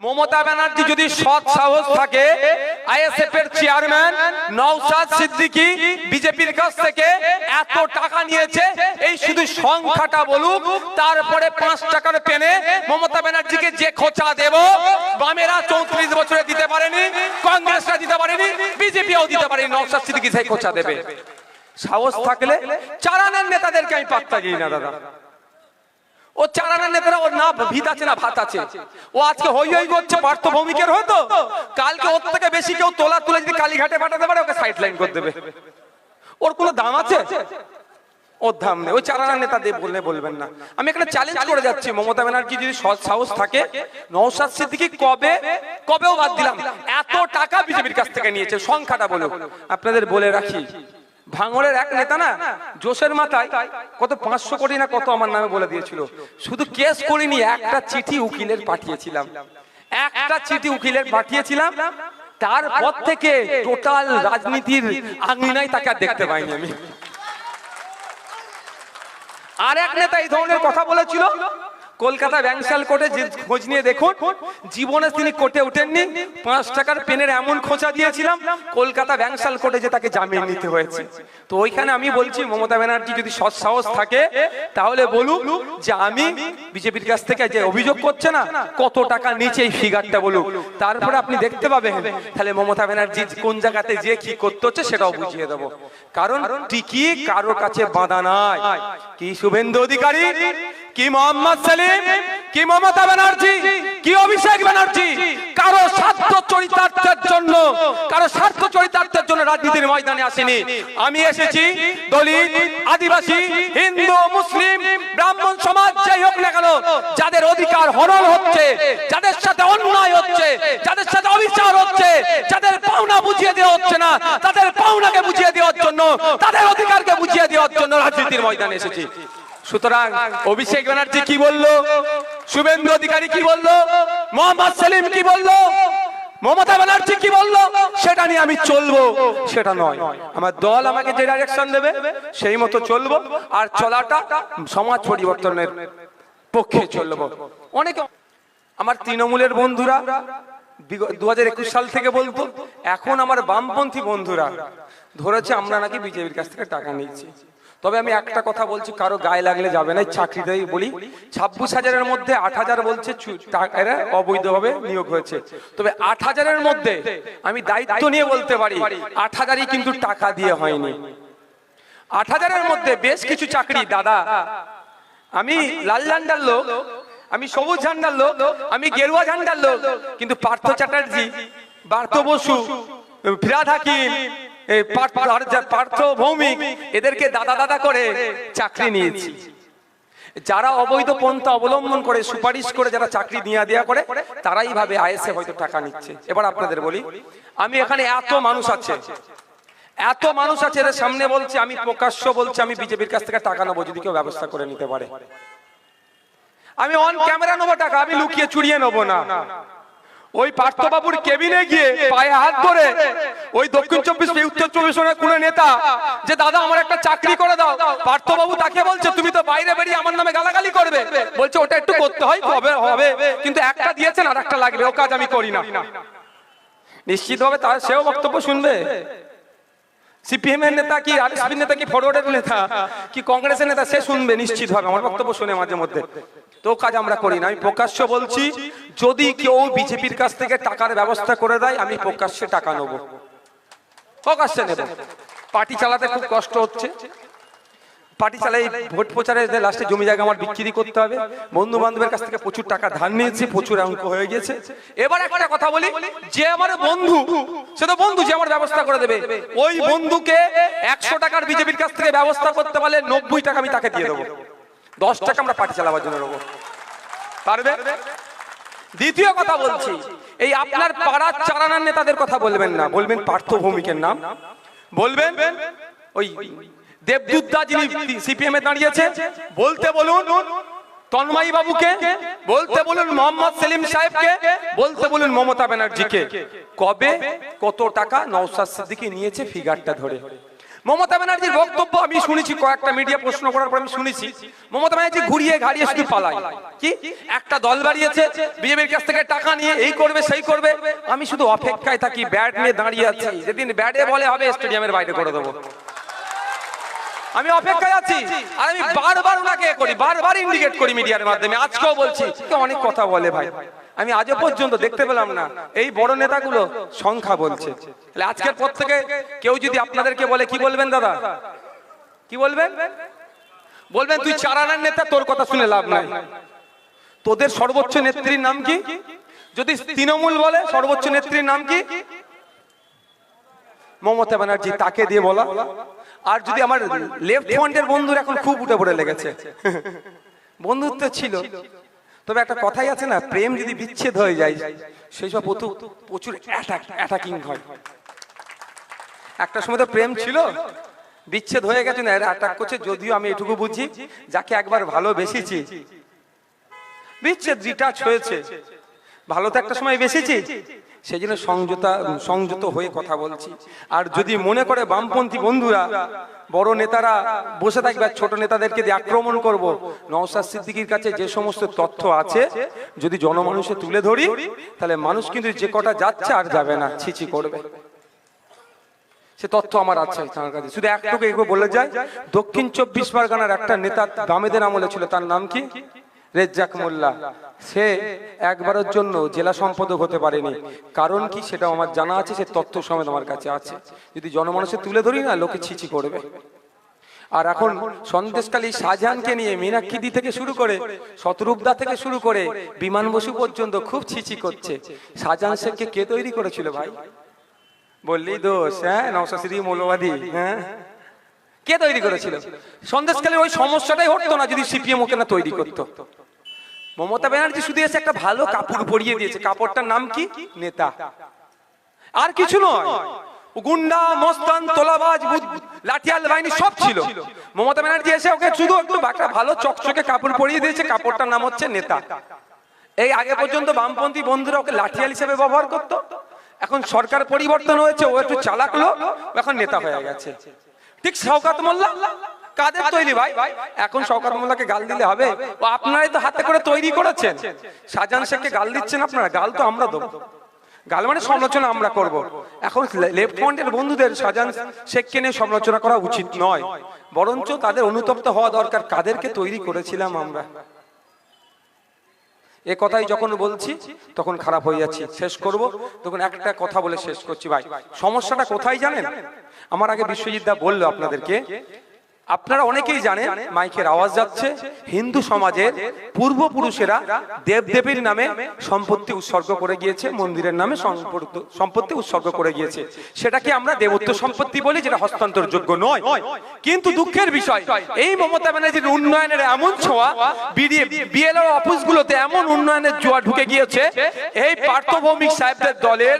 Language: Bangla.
মমতা ব্যানার্জি যদি সৎ সাহস থাকে আইএসএফ এর চেয়ারম্যান নওশাদ সিদ্দিকী বিজেপির কাছ থেকে এত টাকা নিয়েছে এই শুধু সংখ্যাটা বলুক তারপরে পাঁচ টাকার পেনে মমতা ব্যানার্জিকে যে খোঁচা দেব বামেরা চৌত্রিশ বছরে দিতে পারেনি কংগ্রেসরা দিতে পারেনি বিজেপিও দিতে পারেনি নওশাদ সিদ্দিকী সেই খোঁচা দেবে। সাহস থাকলে চারানের নেতাদেরকে আমি পাত্তা দিই না দাদা। ও চালানোর নেতারা ওর না ভিত আছে না, ভাত আছে। ও আজকে হই হই করছে, পার্থ ভৌমিকের হয়তো। কালকে ওর থেকে বেশি কেউ তোলা তুলে যদি কালীঘাটে পাঠাতে পারে, ওকে সাইড লাইন করে দেবে। ওর কোনো দাম আছে? ওর দাম নেই। ওই চালানোর নেতা দেব বললে বলবেন না। আমি এখানে চ্যালেঞ্জ করে যাচ্ছি। মমতা ব্যানার্জি যদি সৎ সাহস থাকে নৌসাদ সিদ্দিকি কবে, কবেও বাদ দিলাম। এত টাকা বিজেপির কাছ থেকে নিয়েছে, সংখ্যাটা বলো আপনাদের বলে রাখি ভাঙড়ের এক নেতা না, জোশের মাথায় কত পাঁচশো কোটি না কত আমার নামে বলে দিয়েছিল। শুধু কেস করিনি, একটা চিঠি উকিলের পাঠিয়েছিলাম। একটা চিঠি উকিলের পাঠিয়েছিলাম, তারপর থেকে টোটাল রাজনীতির আঙিনায় তাকে দেখতে পাইনি আমি। আর এক নেতা এই ধরনের কথা বলেছিল কলকাতা ব্যাংশাল কোর্টে যে খোঁজ নিয়ে দেখুন জীবনে তিনি কোর্টে উঠেননি পাঁচ টাকার পেনের এমন খোঁচা দিয়েছিলাম কলকাতা ব্যাংশাল কোর্টে যে তাকে জামিন নিতে হয়েছে। তো ওইখানে আমি বলছি মমতা ব্যানার্জি যদি সৎ সাহস থাকে তাহলে বলুক যে আমি বিজেপির কাছ থেকে যে অভিযোগ করছে না কত টাকা নিচে এই ফিগারটা বলুক। তারপরে আপনি দেখতে পাবেন তাহলে মমতা ব্যানার্জি কোন জায়গাতে যে কি করতে হচ্ছে সেটাও বুঝিয়ে দেবো। কারণ টিকি কারোর কাছে বাঁধা নাই। কি শুভেন্দু অধিকারী? কি মোহাম্মদ সেলিম? কি মমতা ব্যানার্জি? কি অভিষেক ব্যানার্জি? কারও স্বার্থ চরিতার্থের জন্য, কারও স্বার্থ চরিতার্থের জন্য রাজনীতির ময়দানে আসেনি। আমি এসেছি দলিত, আদিবাসী, হিন্দু, মুসলিম, ব্রাহ্মণ সমাজ, যাই হোক না কেন, যাদের অধিকার হরণ হচ্ছে, যাদের সাথে অন্যায় হচ্ছে, যাদের সাথে অবিচার হচ্ছে, যাদের পাওনা বুঝিয়ে দেওয়া হচ্ছে না, তাদের পাওনাকে বুঝিয়ে দেওয়ার জন্য, তাদের অধিকারকে বুঝিয়ে দেওয়ার জন্য রাজনীতির ময়দানে এসেছি। সুতরাং অভিষেক ব্যানার্জি কি বলল? শুভেন্দু অধিকারী কি বলল? মোহাম্মদ সেলিম কি বলল? মমতা ব্যানার্জি কি বলল? সেটা নিয়ে আমি চলবো। সেটা নয়। আমার দল আমাকে যে ডাইরেকশন দেবে, সেই মতো চলবো। আর চলাটা সমাজ পরিবর্তনের পক্ষে চলবো। অনেকে আমার তৃণমূলের বন্ধুরা দু হাজার একুশ সাল থেকে বলতো, এখন আমার বামপন্থী বন্ধুরা ধরেছে, আমরা নাকি বিজেপির কাছ থেকে টাকা নিচ্ছি তবে আমি একটা কথা বলছি, কারও গায়ে লাগলে যাবে না চাকরিতেই বলি। ছাব্বিশ হাজারের মধ্যে আট হাজার বলছে অবৈধভাবে নিয়োগ হয়েছে। তবে আট হাজারের মধ্যে আমি দায়িত্ব নিয়ে বলতে পারি, আট হাজারই কিন্তু টাকা দিয়ে হয়নি। আট হাজারের মধ্যে বেশ কিছু চাকরি, দাদা। আমি লাল ঝান্ডার লোক, আমি সবুজ ঝান্ডার লোক, আমি গেরুয়া ঝান্ডার লোক, কিন্তু পার্থ চ্যাটার্জি, পার্থ বসু, ফিরাদ হাকিম এই এদেরকে দাদা দাদা করে চাকরি নিয়েছি। যারা অবৈধ পন্থা অবলম্বন করে সুপারিশ করে যারা চাকরি নিয়ে দেওয়া করে তারাই ভাবে আইএসএ হয়তো টাকা নিচ্ছে। এবার আপনাদের বলি আমি এখানে এত মানুষ আছে। এত মানুষ আছে এদের সামনে বলছে আমি প্রকাশ্য বলছি আমি বিজেপির কাছ থেকে টাকা নেব যদি কেউ ব্যবস্থা করে নিতে পারে। আমি অন ক্যামেরা নেব টাকা আমি লুকিয়ে চুরিয়ে নেব না। ওই পার্থবাবুর কেবিনে গিয়ে পায়ে হাত ধরে ওই দক্ষিণ চব্বিশ উত্তর চব্বিশ পরগনার কোন নেতা যে দাদা আমার একটা চাকরি করে দাও। পার্থবাবু তাকে বলছে তুমি তো বাইরে বেরিয়ে আমার নামে গালাগালি করবে। বলছে ওটা একটু করতে হয় হবে হবে। কিন্তু একটা দিয়েছেন আর একটা লাগবে ও কাজ আমি করি না। নিশ্চিত নিশ্চিতভাবে তার সেও বক্তব্য শুনবে। সিপিএম এর নেতা কি আরএসপি নেতা কি ফরওয়ার্ডের নেতা কি কংগ্রেসের নেতা সে শুনবে নিশ্চিত হবে আমার বক্তব্য শুনে মাঝে মধ্যে। তো কাজ আমরা করি না, আমি প্রকাশ্য বলছি, যদি কেউ বিজেপির কাছ থেকে টাকার ব্যবস্থা করে দেয়, আমি প্রকাশ্যে টাকা নেব। প্রকাশ্যে নেব। পার্টি চালাতে খুব কষ্ট হচ্ছে। পার্টি চালাই ভোট প্রচারে লাস্টে জমি জায়গা আমার বিক্রি করতে হবে। বন্ধু বান্ধবের কাছ থেকে প্রচুর টাকা ধার নিয়েছি, প্রচুর অঙ্ক হয়ে গেছে। এবার একটা কথা বলি, যে আমার বন্ধু, সে তো বন্ধু, যে আমার ব্যবস্থা করে দেবে। ওই বন্ধুকে একশো টাকার বিজেপির কাছ থেকে ব্যবস্থা করতে পারলে নব্বই টাকা আমি তাকে দিয়ে দেবো। দশ টাকা আমরা পার্টি চালাবার জন্য নেব পারবে? দ্বিতীয় কথা বলছি, এই আপনার পাড়ার চারানার নেতাদের কথা বলবেন না। বলবেন পার্থ ভৌমিকের নাম। বলবেন ওই দেবদূত দা যিনি সিপিএম এ দাঁড়িয়েছে, বলতে বলুন তন্ময়ী বাবুকে, বলতে বলুন মোহাম্মদ সেলিম সাহেবকে, বলতে বলুন মমতা ব্যানার্জিকে। কবে? কত টাকা? নওসাদ সিদ্দিকি নিয়েছে ফিগারটা ধরে। মমতা ব্যানার্জির বক্তব্য আমি শুনেছি, কয়েকটা মিডিয়া প্রশ্ন করার পর আমি শুনেছি। মমতা ব্যানার্জি ঘুরিয়ে ঘাড়িয়ে শুধু পালায়। কি? একটা দল বাড়িয়েছে, বিজেপির কাছ থেকে টাকা নিয়ে এই করবে, সেই করবে। আমি শুধু অপেক্ষায় থাকি ব্যাট নিয়ে দাঁড়িয়ে আছি। যেদিন ব্যাটে বলে হবে স্টেডিয়ামের বাইরে করে দেবো। আমি অপেক্ষায় আছি, আর আমি বারবার ওনাকে করি, বারবার ইন্ডিকেট করি মিডিয়ার মাধ্যমে। আজকেও বলছি অনেক কথা বলে ভাই। আমি আজও পর্যন্ত দেখতে পেলাম না। এই বড় নেতাগুলো সংখ্যা বলছে। তাহলে আজকের পর থেকে কেউ যদি আপনাদেরকে বলে কি বলবেন দাদা? কি বলবেন বলবেন? তুই চারানার নেতা তোর কথা শুনে লাভ নাই। তোদের সর্বোচ্চ নেত্রীর নাম কি? যদি তৃণমূল বলে সর্বোচ্চ নেত্রীর নাম কি? মমতা ব্যানার্জি তাকে দিয়ে বলা। আর যদি আমার লেফট ফ্রন্টের বন্ধুর এখন খুব উঠে পড়ে লেগেছে। বন্ধুত্ব ছিল। তবে একটা কথাই আছে না, প্রেম যদি বিচ্ছেদ হয়ে যায়, সেই সব প্রচুর হয়। একটা সময় তো প্রেম ছিল, বিচ্ছেদ হয়ে গেছে না অ্যাটাক করছে, যদিও আমি এটুকু বুঝি, যাকে একবার ভালোবেসেছি, বিচ্ছেদ রিটাচ হয়েছে। ভালো তো একটা সময় বেশিছি সেই জন্য সংযতা, সংযত হয়ে কথা বলছি। আর যদি মনে করে বামপন্থী বন্ধুরা, বড় নেতারা বসে থাকবে আর ছোট নেতাদেরকে দিয়ে আক্রমণ করব, নওশাদ সিদ্দিকির কাছে যে সমস্ত তথ্য আছে, যদি জনমানুষে তুলে ধরি, তাহলে মানুষ কিন্তু যে কটা যাচ্ছে আর যাবে না ছিছি করবে। সে তথ্য আমার আছে তার কাছে। শুধু একটুকু এগো বলে যায়, দক্ষিণ চব্বিশ পরগনার একটা নেতা বামেদের আমলে ছিল, তার নাম কি? রেজ্জাক মোল্লা। সে একবারের জন্য জেলা সম্পাদক হতে পারেনি। কারণ কি সেটা আমার জানা আছে, সে তথ্য সমেত আমার কাছে আছে। যদি জনমানুষে তুলে ধরি না, লোকে ছিছি করবে। আর এখন সন্দেশকালী শাহজাহানকে নিয়ে মীনাক্ষিদি থেকে শুরু করে, শতরূপদা থেকে শুরু করে বিমান বসু পর্যন্ত খুব ছিচি করছে। শাহজাহান শেখকে কে তৈরি করেছিল ভাই? বললি দোষ হ্যাঁ? নওশাসিদি মৌলবাদী হ্যাঁ? কে তৈরি করেছিল? সন্দেশকালে ওই সমস্যাটাই হতো না যদি সিপিএম ওকে না তৈরি করতো। মমতা ব্যানার্জি শুধু এসে একটা ভালো কাপড় পরিয়ে দিয়েছে। কাপড়টার নাম কি? নেতা। আর কিছু নয়। গুন্ডা, মস্তান, তোলাবাজ লাঠিয়াল, বাহিনী সব ছিল। মমতা ব্যানার্জি এসে ওকে শুধু একটু একটা ভালো চকচকে কাপড় পরিয়ে দিয়েছে। কাপড়টার নাম হচ্ছে নেতা। এই আগে পর্যন্ত বামপন্থী বন্ধুরা ওকে লাঠিয়াল হিসেবে ব্যবহার করতো। এখন সরকার পরিবর্তন হয়েছে, ও একটু চালাক লোক এখন নেতা হয়ে গেছে। ঠিক শওকাত মোল্লা? কাদের তৈরি ভাই? এখন শওকাত মোল্লাকে গাল দিলে হবে। ও আপনারাই তো হাতে করে তৈরি করেছেন। শাহজাহান শেখকে গাল দিচ্ছেন আপনারা গাল তো আমরা দেবো। গাল মানে সমালোচনা আমরা করব। এখন লেফট ফ্রন্টের বন্ধুদের শাহজাহান শেখকে নিয়ে সমালোচনা করা উচিত নয়। বরঞ্চ তাদের অনুতপ্ত হওয়া দরকার। কাদেরকে তৈরি করেছিলাম আমরা? এ কথাই যখন বলছি তখন খারাপ হয়ে যাচ্ছি। শেষ করব তখন একটা কথা বলে শেষ করছি ভাই। সমস্যাটা কোথায় জানেন? আমার আগে বিশ্বজিৎ দা বলল আপনাদেরকে আপনারা অনেকেই জানেন মাইকের আওয়াজ যাচ্ছে। হিন্দু সমাজের পূর্বপুরুষেরা দেবদেবীর নামে সম্পত্তি উৎসর্গ করে গিয়েছে মন্দিরের নামে সম্পত্তি উৎসর্গ করে গিয়েছে। সেটাকে আমরা দেবত্ব সম্পত্তি বলি যেটা হস্তান্তরযোগ্য নয়। কিন্তু দুঃখের বিষয় এই মমতা ব্যানার্জির উন্নয়নের এমন ছোঁয়া বিএলও অফিসগুলোতে এমন উন্নয়নের জোয়া ঢুকে গিয়েছে। এই পার্থভৌমিক সাহেবদের দলের